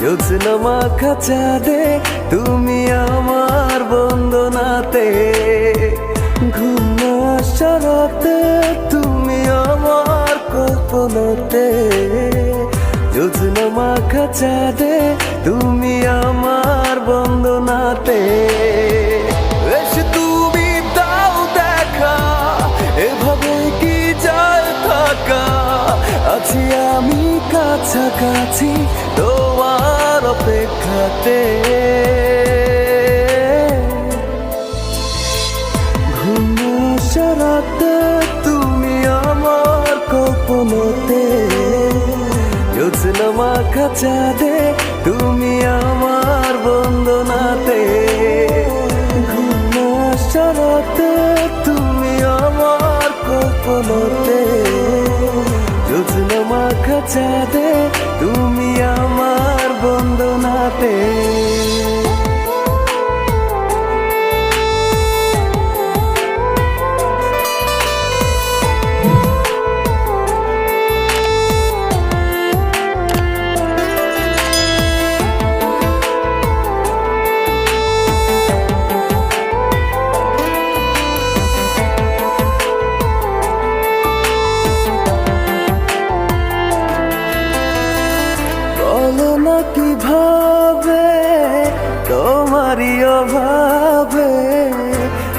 যোজনা মাখা চাঁদে তুমি আমার বন্দনাতে। ঘুম শরতে তুমি আমার কল্পনাতে। যোজনা মাখা চাঁদে তুমি আছি আমি কাছাকাছি তোমার অপেক্ষাতে। ঘুমাশারাতে তুমি আমার কল্পনাতে। যোজনা মাখা চাঁদে তুমি আমার বন্দনাতে। ঘুমাশারাতে তুমি আমার কল্পনাতে। যোজনা মাখা তুমি আমার বন্দনাতে।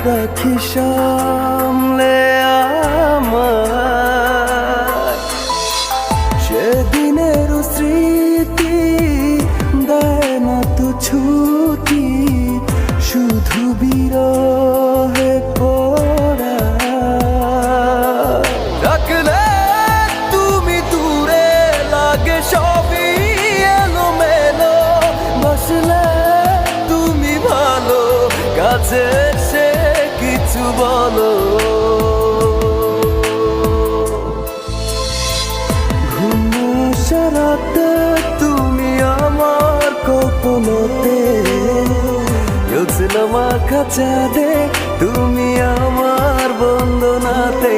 রাখি সামলে আমার সেদিনের স্মৃতি দেয় না তো ছুটি, শুধু বিরহে পড়া ডাকলে তুমি দূরে লাগে সবই এলো মেলো বসলে তুমি ভালো কাছে কিছু বলো ঘুমাশারাতে তুমি আমার কল্পনাতে যোজনা মাখা চাঁদে তুমি আমার বন্দনাতে।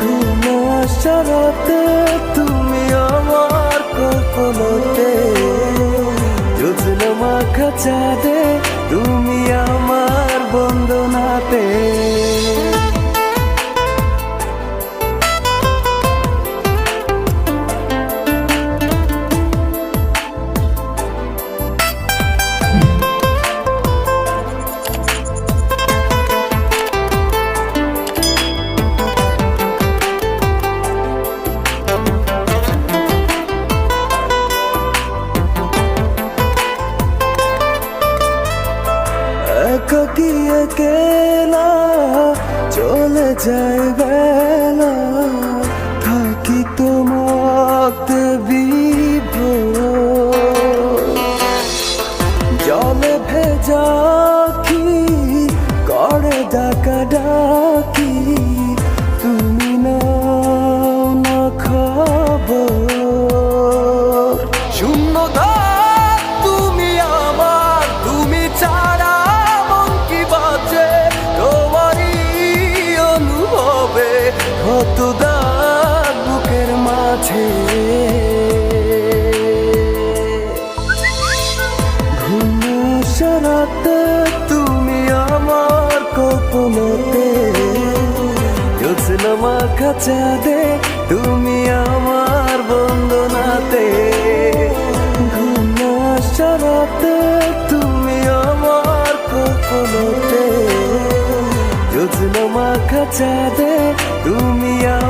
ঘুমাশারাতে তুমি আমার কল্পনাতে যোজনা মাখা চাঁদে একাকি একেলা চলে যায় বেলা। থাকি তোমাতে বিভোর। জলে ভেজা কি, করে ডাকা ডাকি। তুমি না খবর। ঘুমাশারাতে তুমি আমার কল্পনাতে যোজনা মাখা তুমি আমার বন্দনাতে। ঘুমাশারাতে তুমি আমার কল্পনাতে যোজনা মাখা চাঁদে তুমি আমার